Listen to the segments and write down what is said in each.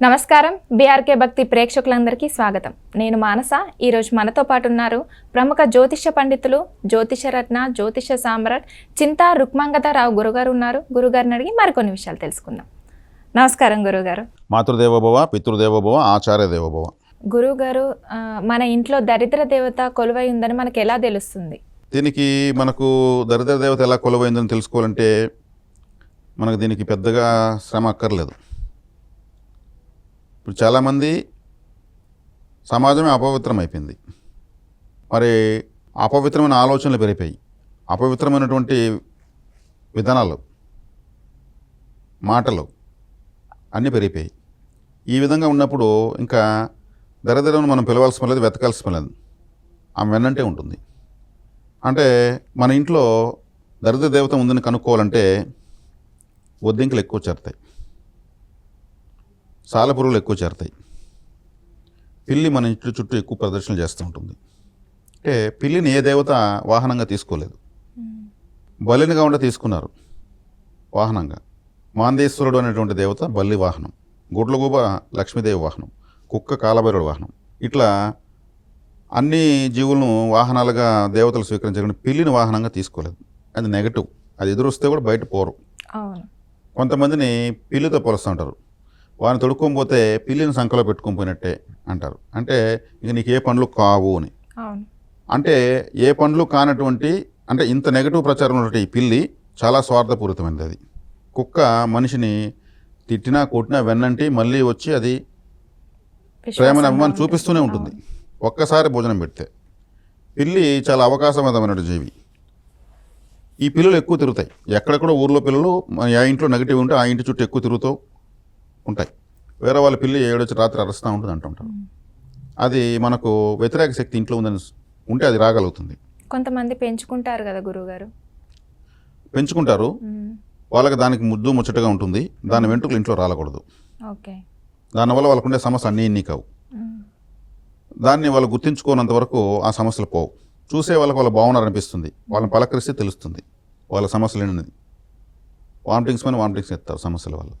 నమస్కారం. బీఆర్కే భక్తి ప్రేక్షకులందరికీ స్వాగతం. నేను మానస. ఈరోజు మనతో పాటు ఉన్నారు ప్రముఖ జ్యోతిష పండితులు జ్యోతిష రత్న జ్యోతిష సామ్రాట్ చింతా రుక్మాంగతారావు గురుగారు ఉన్నారు. గురుగారిని అడిగి మరికొన్ని విషయాలు తెలుసుకుందాం. నమస్కారం గురుగారు. మాతృదేవోభవ పితృదేవోభవ ఆచార్య దేవోభవ. గురుగారు మన ఇంట్లో దరిద్ర దేవత కొలువై ఉందని మనకు ఎలా తెలుస్తుంది? దీనికి మనకు దరిద్ర దేవత ఎలా కొలువైందని తెలుసుకోవాలంటే మనకు దీనికి పెద్దగా శ్రమ అక్కర్లేదు. ఇప్పుడు చాలామంది సమాజమే అపవిత్రం అయిపోయింది మరి అపవిత్రమైన ఆలోచనలు పెరిగిపోయి అపవిత్రమైనటువంటి విధానాలు మాటలు అన్నీ పెరిగిపోయాయి. ఈ విధంగా ఉన్నప్పుడు ఇంకా దరిద్రం మనం పిలవాల్సిన లేదు వెతకాల్సిన లేదు. ఆమె వెన్నంటే ఉంటుంది. అంటే మన ఇంట్లో దరిద్ర దేవత ఉందని కనుక్కోవాలంటే బొద్దింకలు ఎక్కువ చేరుతాయి. సాలపురుగులు ఎక్కువ చేరుతాయి. పిల్లి మన ఇంటి చుట్టూ ఎక్కువ ప్రదర్శనలు చేస్తూ ఉంటుంది. అంటే పిల్లిని ఏ దేవత వాహనంగా తీసుకోలేదు. బలినిగా ఉండ తీసుకున్నారు. వాహనంగా. మాందేశ్వరుడు అనేటువంటి దేవత బల్లి వాహనం. గుడ్లగూబ లక్ష్మీదేవి వాహనం. కుక్క కాలభైరుడు వాహనం. ఇట్లా అన్ని జీవులను వాహనాలుగా దేవతలు స్వీకరించారు పిల్లిని వాహనంగా తీసుకోలేదు. అది నెగటివ్. అది ఎదురొస్తే కూడా బయట పోరు. కొంతమందిని పిల్లితో పోలుస్తూ ఉంటారు. వారిని తొడుక్కొని పోతే పిల్లిని సంఖలో పెట్టుకొని పోయినట్టే అంటారు. అంటే ఇక నీకు ఏ పండ్లు కావు అని. అంటే ఏ పండ్లు కానటువంటి అంటే ఇంత నెగటివ్ ప్రచారం ఉన్నటువంటి ఈ పిల్లి చాలా స్వార్థపూరితమైనది అది. కుక్క మనిషిని తిట్టినా కొట్టినా వెన్నంటి మళ్ళీ వచ్చి అది ప్రేమను అభిమానం చూపిస్తూనే ఉంటుంది. ఒక్కసారి భోజనం పెడితే పిల్లి చాలా అవకాశవంతమైన జీవి. ఈ పిల్లలు ఎక్కువ తిరుగుతాయి. ఎక్కడెక్కడ ఊర్లో పిల్లలు ఆ ఇంట్లో నెగిటివ్ ఉంటే ఆ ఇంటి చుట్టూ ఎక్కువ తిరుగుతూ ఉంటాయి. వేరే వాళ్ళ పిల్లి ఏడొచ్చి రాత్రి అరుస్తూ ఉంటుంది అంటుంటారు. అది మనకు వ్యతిరేక శక్తి ఇంట్లో ఉందని ఉంటే అది రాగలుగుతుంది. కొంతమంది పెంచుకుంటారు కదా గురుగారు పెంచుకుంటారు. వాళ్ళకి దానికి ముద్దు ముచ్చటగా ఉంటుంది. దాని వెంట్రుకలు ఇంట్లో రాలకూడదు. ఓకే. దానివల్ల వాళ్ళకు ఉండే సమస్య అన్నీ ఇన్ని కావు. దాన్ని వాళ్ళు గుర్తించుకోనంత వరకు ఆ సమస్యలు పోవు. చూసే వాళ్ళకి వాళ్ళు బాగున్నారనిపిస్తుంది వాళ్ళని పలకరిస్తే తెలుస్తుంది. వాళ్ళ సమస్యలు ఏంటనేది వామిటింగ్స్ పైన వామిటింగ్స్ ఎత్తారు సమస్యల వల్ల.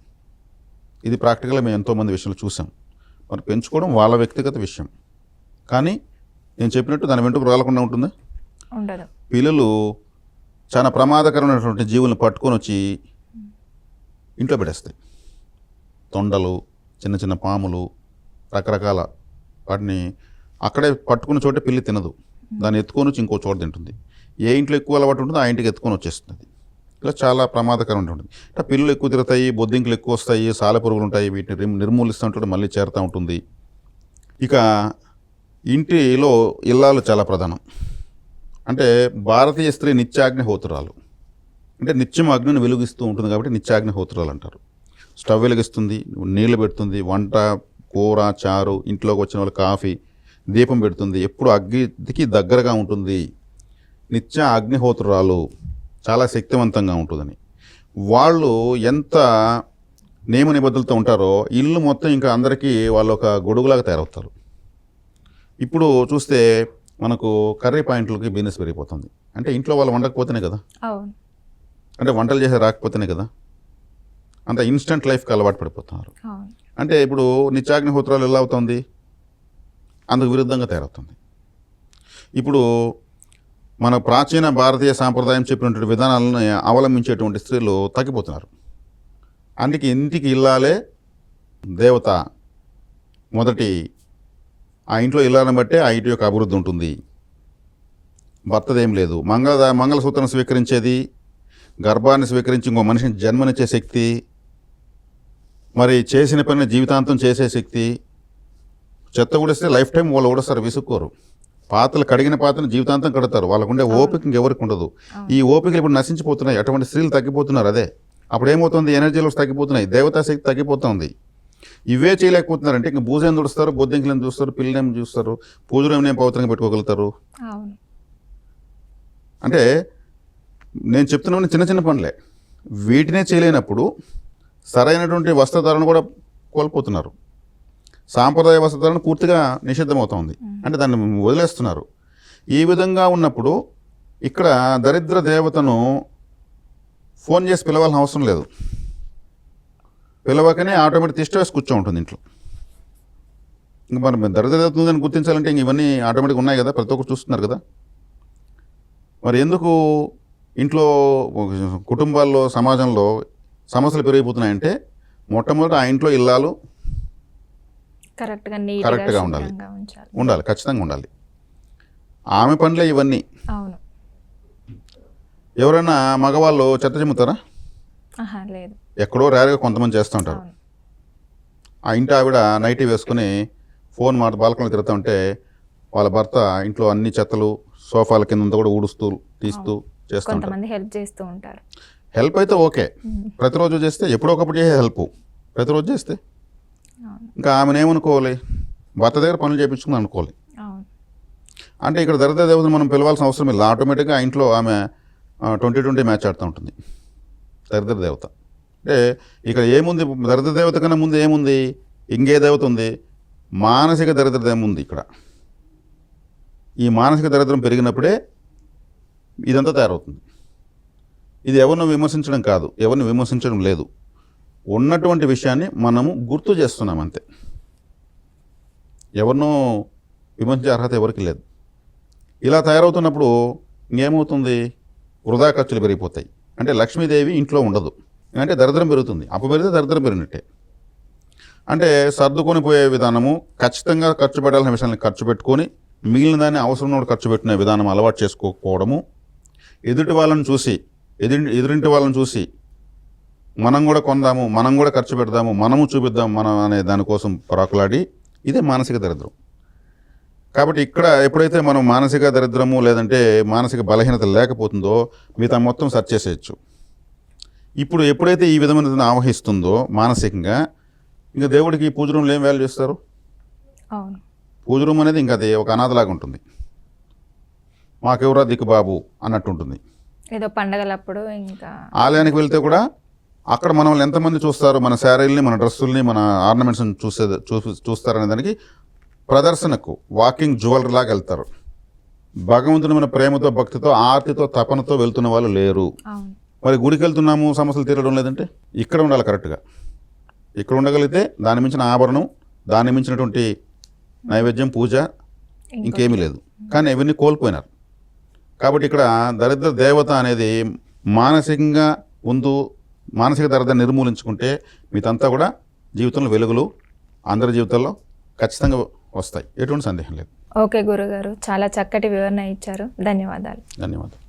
ఇది ప్రాక్టికల్గా మేము ఎంతోమంది విషయాలు చూసాం. మరి పెంచుకోవడం వాళ్ళ వ్యక్తిగత విషయం. కానీ నేను చెప్పినట్టు దాని వెంట్రుకు రాలకుండా ఉంటుంది? ఉండదు. పిల్లలు చాలా ప్రమాదకరమైనటువంటి జీవులను పట్టుకొని వచ్చి ఇంట్లో పెట్టేస్తాయి. తొండలు చిన్న చిన్న పాములు రకరకాల వాటిని అక్కడే పట్టుకున్న చోటే పిల్లి తినదు. దాన్ని ఎత్తుకొని వచ్చి ఇంకో చోట తింటుంది. ఏ ఇంట్లో ఎక్కువ అలవాటు ఉంటుందో ఆ ఇంటికి ఎత్తుకొని వచ్చేస్తుంది. ఇలా చాలా ప్రమాదకరంగా ఉంటుంది. అంటే పిల్లులు ఎక్కువ తిరుగుతాయి బొద్దింకలు ఎక్కువ వస్తాయి సాలెపురుగులు ఉంటాయి వీటిని రిమ్- నిర్మూలిస్తూ మళ్ళీ చేరుతూ ఉంటుంది. ఇక ఇంటిలో ఇల్లాలు చాలా ప్రధానం. అంటే భారతీయ స్త్రీ నిత్యాగ్నిహోత్రాలు అంటే నిత్యం అగ్నిని వెలుగిస్తూ ఉంటుంది కాబట్టి నిత్యాగ్నిహోత్రాలు అంటారు. స్టవ్ వెలిగిస్తుంది నీళ్ళు పెడుతుంది వంట కూర చారు ఇంట్లోకి వచ్చిన వాళ్ళు కాఫీ దీపం పెడుతుంది ఎప్పుడు అగ్నికి దగ్గరగా ఉంటుంది. నిత్య అగ్నిహోత్రాలు చాలా శక్తివంతంగా ఉంటుందని. వాళ్ళు ఎంత నియమ నిబద్ధులతో ఉంటారో ఇల్లు మొత్తం ఇంకా అందరికీ వాళ్ళు ఒక గొడుగులాగా తయారవుతారు. ఇప్పుడు చూస్తే మనకు కర్రీ పాయింట్లకి బిజినెస్ పెరిగిపోతుంది. అంటే ఇంట్లో వాళ్ళు వండకపోతేనే కదా? అంటే వంటలు చేసే రాకపోతేనే కదా? అంత ఇన్స్టంట్ లైఫ్కి అలవాటు పడిపోతున్నారు. అంటే ఇప్పుడు నిత్యాగ్నిహోత్రాలు ఎలా అవుతుంది? అందుకు విరుద్ధంగా తయారవుతుంది. ఇప్పుడు మన ప్రాచీన భారతీయ సాంప్రదాయం చెప్పినటువంటి విధానాలను అవలంబించేటువంటి స్త్రీలు తగ్గిపోతున్నారు. అందుకే ఇంటికి ఇల్లాలే దేవత. మొదటి ఆ ఇంట్లో ఇల్లాలను బట్టే ఆ ఇంటి యొక్క అభివృద్ధి ఉంటుంది. భర్తదేం లేదు. మంగళ మంగళసూత్రం స్వీకరించేది గర్భాన్ని స్వీకరించి ఇంకో మనిషిని జన్మనిచ్చే శక్తి మరి చేసిన పని జీవితాంతం చేసే శక్తి. చెత్త ఉడిస్తే లైఫ్ టైం వాళ్ళు ఉడస్తారు విసుక్కోరు. పాత్రలు కడిగిన పాత్రను జీవితాంతం కడతారు. వాళ్ళకుండే ఓపిక ఇంకెవరికి ఉండదు ఈ ఓపికలు ఇప్పుడు నశించిపోతున్నాయి. అటువంటి స్త్రీలు తగ్గిపోతున్నారు. అదే. అప్పుడు ఏమవుతుంది ఎనర్జీ లెవెల్స్ తగ్గిపోతున్నాయి. దేవతా శక్తి తగ్గిపోతుంది. ఇవే చేయలేకపోతున్నారంటే ఇంక భూజం చూస్తారు బొద్దింకలను చూస్తారు పిల్లలేం చూస్తారు పూజలు ఏమైనా పవిత్రంగా పెట్టుకోగలుగుతారు? అంటే నేను చెప్తున్నాను చిన్న చిన్న పనులే. వీటినే చేయలేనప్పుడు సరైనటువంటి వస్త్రధారణ కూడా కోల్పోతున్నారు. సాంప్రదాయ వస్త్రధారణ పూర్తిగా నిషిద్ధమవుతోంది. అంటే దాన్ని వదిలేస్తున్నారు. ఈ విధంగా ఉన్నప్పుడు ఇక్కడ దరిద్ర దేవతను ఫోన్ చేసి పిలవాల్సిన అవసరం లేదు. పిలవకనే ఆటోమేటిక్ తిష్టవేసి కూర్చో ఉంటుంది ఇంట్లో. ఇంకా మరి దరిద్ర అవుతుందని గుర్తించాలంటే ఇంక ఇవన్నీ ఆటోమేటిక్ ఉన్నాయి కదా ప్రతి ఒక్కరు చూస్తున్నారు కదా. మరి ఎందుకు ఇంట్లో కుటుంబాల్లో సమాజంలో సమస్యలు పెరిగిపోతున్నాయంటే మొట్టమొదటి ఆ ఇంట్లో ఇల్లాలు కరెక్ట్గా ఉండాలి. ఉండాలి ఖచ్చితంగా ఉండాలి. ఆమె పనులే ఇవన్నీ. అవును. ఎవరైనా మగవాళ్ళు చెత్త చిమ్ముతారా? లేదు. ఎక్కడో రేరుగా కొంతమంది చేస్తూ ఉంటారు. అవును. ఆ ఇంటి ఆవిడ నైటీ వేసుకుని ఫోన్ మాట బాల్కనీలో తిరుగుతూ ఉంటే వాళ్ళ భర్త ఇంట్లో అన్ని చెత్తలు సోఫాల కింద కూడా ఊడుస్తూ తీస్తూ చేస్తూ హెల్ప్ చేస్తూ ఉంటారు. హెల్ప్ అయితే ఓకే. ప్రతిరోజు చేస్తే ఎప్పుడో ఒకప్పుడు చేసే హెల్ప్. ప్రతిరోజు చేస్తే. ఇంకా ఆమెను ఏమనుకోవాలి భర్త దగ్గర పనులు చేయించుకుని అనుకోవాలి. అంటే ఇక్కడ దరిద్ర దేవతను మనం పిలవాల్సిన అవసరం లేదు. ఆటోమేటిక్గా ఇంట్లో ఆమె ట్వంటీ ట్వంటీ మ్యాచ్ ఆడుతూ ఉంటుంది. దరిద్ర దేవత. అంటే ఇక్కడ ఏముంది? దరిద్ర దేవత కన్నా ముందు ఏముంది? ఇంకే దేవత ఉంది. మానసిక దరిద్ర దేవం ఉంది ఇక్కడ. ఈ మానసిక దరిద్రం పెరిగినప్పుడే ఇదంతా తయారవుతుంది. ఇది ఎవరిని విమర్శించడం కాదు. ఎవరిని విమర్శించడం లేదు. ఉన్నటువంటి విషయాన్ని మనము గుర్తు చేస్తున్నాం అంతే. ఎవరినో విమర్శించే అర్హత ఎవరికి లేదు. ఇలా తయారవుతున్నప్పుడు ఇంకేమవుతుంది? వృధా ఖర్చులు పెరిగిపోతాయి. అంటే లక్ష్మీదేవి ఇంట్లో ఉండదు. అంటే దరిద్రం పెరుగుతుంది. అప్పు పెరిగితే దరిద్రం పెరిగినట్టే. అంటే సర్దుకొని పోయే విధానము ఖచ్చితంగా ఖర్చు పెట్టాల్సిన విషయాన్ని ఖర్చు పెట్టుకొని మిగిలిన దాన్ని అవసరం ఖర్చు పెట్టిన విధానం అలవాటు చేసుకోకపోవడము ఎదుటి వాళ్ళని చూసి ఎదుటి ఎదురింటి వాళ్ళని చూసి మనం కూడా కొందాము మనం కూడా ఖర్చు పెడదాము మనము చూపిద్దాం మనం అనే దానికోసం పరాకులాడి ఇదే మానసిక దరిద్రం. కాబట్టి ఇక్కడ ఎప్పుడైతే మనం మానసిక దరిద్రము లేదంటే మానసిక బలహీనత లేకపోతుందో మిగతా మొత్తం సెర్చ్ చేసేయచ్చు. ఇప్పుడు ఎప్పుడైతే ఈ విధమైన ఆవహిస్తుందో మానసికంగా ఇంకా దేవుడికి పూజ రూమ్లో ఏం వాల్యూ అవును. పూజ రూమ్ అనేది ఇంకా అది ఒక అనాథలాగా ఉంటుంది. మాకెవరా దిక్కు బాబు అన్నట్టు ఉంటుంది. ఏదో పండగలప్పుడు ఇంకా ఆలయానికి వెళ్తే కూడా అక్కడ మనల్ని ఎంతమంది చూస్తారు? మన శారీల్ని మన డ్రెస్సుల్ని మన ఆర్నమెంట్స్ని చూసే చూ చూస్తారనే దానికి ప్రదర్శనకు వాకింగ్ జ్యువెలరీ లాగా వెళ్తారు. భగవంతుని మన ప్రేమతో భక్తితో ఆర్తితో తపనతో వెళ్తున్న వాళ్ళు లేరు. మరి గుడికి వెళ్తున్నాము సమస్యలు తీరడం లేదంటే? ఇక్కడ ఉండాలి కరెక్ట్గా. ఇక్కడ ఉండగలిగితే దాని మించిన ఆభరణం దాన్ని మించినటువంటి నైవేద్యం పూజ ఇంకో- ఇంకేమీ లేదు. కానీ ఇవన్నీ కోల్పోయినారు. కాబట్టి ఇక్కడ దరిద్ర దేవత అనేది మానసికంగా ముందు మానసిక దరిద్రాన్ని నిర్మూలించుకుంటే మీతంతా కూడా జీవితంలో వెలుగులు అందరి జీవితాల్లో ఖచ్చితంగా వస్తాయి. ఎటువంటి సందేహం లేదు. ఓకే గురుగారు చాలా చక్కటి వివరణ ఇచ్చారు. ధన్యవాదాలు. ధన్యవాదాలు.